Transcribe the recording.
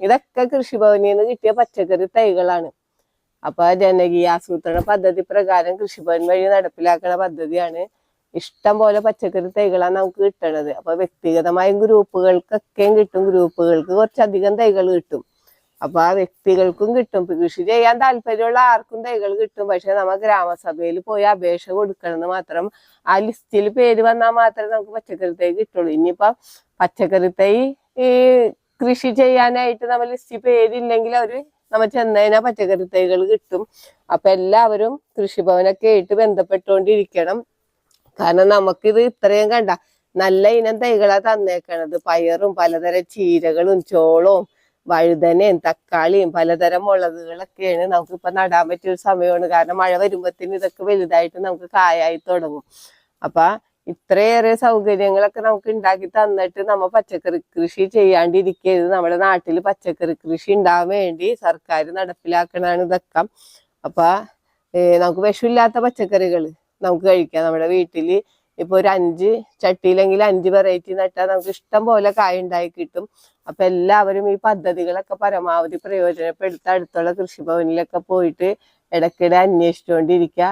ഇതൊക്കെ കൃഷിഭവനിൽ നിന്ന് കിട്ടിയ പച്ചക്കറി തൈകളാണ്. അപ്പൊ ജനകീയ ആസൂത്രണ പദ്ധതി പ്രകാരം കൃഷിഭവൻ വഴി നടപ്പിലാക്കുന്ന പദ്ധതിയാണ്. ഇഷ്ടം പോലെ പച്ചക്കറി തൈകളാണ് നമുക്ക് കിട്ടണത്. അപ്പൊ വ്യക്തിഗതമായും ഗ്രൂപ്പുകൾക്കൊക്കെയും കിട്ടും. ഗ്രൂപ്പുകൾക്ക് കുറച്ചധികം തൈകൾ കിട്ടും. അപ്പൊ ആ വ്യക്തികൾക്കും കിട്ടും. കൃഷി ചെയ്യാൻ താല്പര്യമുള്ള ആർക്കും തൈകൾ കിട്ടും. പക്ഷെ നമ്മ ഗ്രാമസഭയിൽ പോയി അപേക്ഷ കൊടുക്കണമെന്ന് മാത്രം ആ ലിസ്റ്റിൽ പേര് വന്നാൽ മാത്രമേ നമുക്ക് പച്ചക്കറി തൈ കിട്ടുള്ളൂ. ഇനിയിപ്പം പച്ചക്കറി തൈ ഈ കൃഷി ചെയ്യാനായിട്ട് നമ്മൾ ലിസ്റ്റ് പേരില്ലെങ്കിൽ അവർ നമ്മൾ ചെന്നതിനാ പച്ചക്കറി തൈകൾ കിട്ടും. അപ്പൊ എല്ലാവരും കൃഷിഭവനൊക്കെ ആയിട്ട് ബന്ധപ്പെട്ടുകൊണ്ടിരിക്കണം. കാരണം നമുക്കിത് ഇത്രയും കണ്ട നല്ല ഇനം തൈകളാ തന്നേക്കണത്. പയറും പലതരം ചീരകളും ചോളവും വഴുതനയും തക്കാളിയും പലതരം മുളകുകളൊക്കെയാണ് നമുക്ക് ഇപ്പൊ നടാൻ പറ്റിയ ഒരു സമയമാണ്. കാരണം മഴ വരുമ്പോഴത്തേന് ഇതൊക്കെ വലുതായിട്ട് നമുക്ക് കായായി തുടങ്ങും. അപ്പൊ ഇത്രയേറെ സൗകര്യങ്ങളൊക്കെ നമുക്ക് ഉണ്ടാക്കി തന്നിട്ട് നമ്മ പച്ചക്കറി കൃഷി ചെയ്യാണ്ടിരിക്കരുത്. നമ്മുടെ നാട്ടിൽ പച്ചക്കറി കൃഷി ഉണ്ടാവാൻ വേണ്ടി സർക്കാർ നടപ്പിലാക്കണാണ് ഇതൊക്കെ. അപ്പൊ നമുക്ക് വിഷമില്ലാത്ത പച്ചക്കറികൾ നമുക്ക് കഴിക്കാം. നമ്മുടെ വീട്ടിൽ ഇപ്പൊ ഒരു അഞ്ച് ചട്ടിയിലെങ്കിൽ അഞ്ച് വെറൈറ്റി നട്ടാൽ നമുക്ക് ഇഷ്ടം പോലെ കായ ഉണ്ടായി കിട്ടും. അപ്പൊ എല്ലാവരും ഈ പദ്ധതികളൊക്കെ പരമാവധി പ്രയോജനപ്പെടുത്ത അടുത്തുള്ള കൃഷിഭവനിലൊക്കെ പോയിട്ട് ഇടയ്ക്കിടെ അന്വേഷിച്ചുകൊണ്ടിരിക്കുക